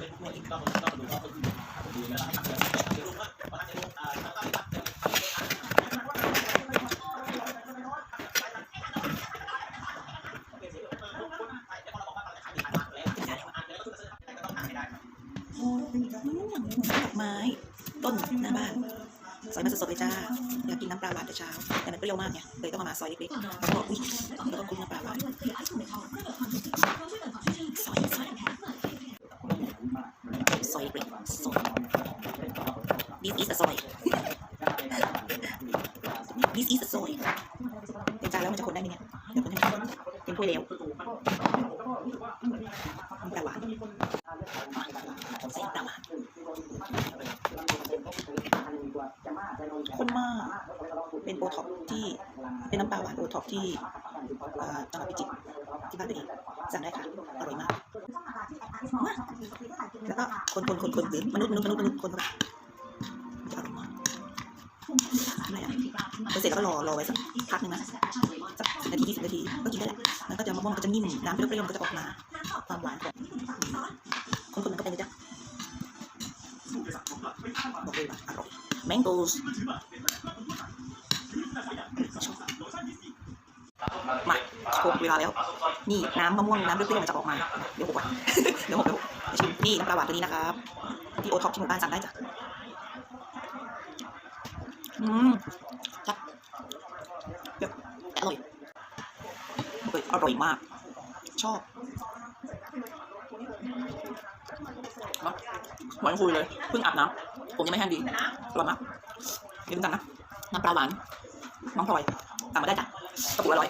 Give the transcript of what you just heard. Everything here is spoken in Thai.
ดอกไม้ ต้นหน้าบ้านซอยมาสดๆเลยจ้า อยากกินน้ำปลาหวานแต่เช้า แต่มันเปรี้ยวมากไงเลยต้องเอามาซอยเล็กๆแล้วก็อุ้ยแล้วก็คลุกน้ำปลาหวานซอยซอยซอยเล็กๆซอย this is a soy this is a soy เต็มจานแล้วมันจะคนได้ไหมเนี่ยเดี๋ยวคนให้เต็มถ้วยแล้วน้ำปลาหวานใส่น้ำปลาหวานข้นมาก เป็นโอท็อปที่ เป็นน้ำปลาหวานโอท็อปที่อ่าจังหวัดพิจิตรที่บ้านตัวเองสั่งได้ค่ะ อร่อยมากมาก แล้วก็คนคนคนคนหรือมนุษย์มนุษย์มนุษย์มนุษย์คนเข้าไปจะอร่อยมาอะไรอะพอเสร็จแล้วก็รอรอไว้สักพักหนึ่งนะสักนาทียี่สิบนาทีก็กินได้แหละมันก็จะมะม่วงก็จะนิ่มน้ำเปรี้ยวๆก็จะออกมาความหวานของคนคนมันก็เป็นเลยจ้ะบอกเลยว่าอร่อย mangoes ชอบมา หกเวลาแล้ว นี่น้ำมะม่วงน้ำเปรี้ยวๆมันจะออกมา เดี๋ยวหกก่อนเดี๋ยวหกเดี๋ยวหกเดี๋ยวชิมนี่น้ำปลาหวานตัวนี้นะครับที่โอท็อปที่หมู่บ้านสั่งได้จ้ะอืมจับเดี๋ยวอร่อยเฮ้ยอร่อยมาก ชอบเนาะหวานคุยเลย เพิ่งอาบน้ำผมยังไม่แห้งดีอร่อยมากกินกันนะ น้ำปลาหวาน น้องพลอยสั่งมาได้จ้ะกระปุกละร้อย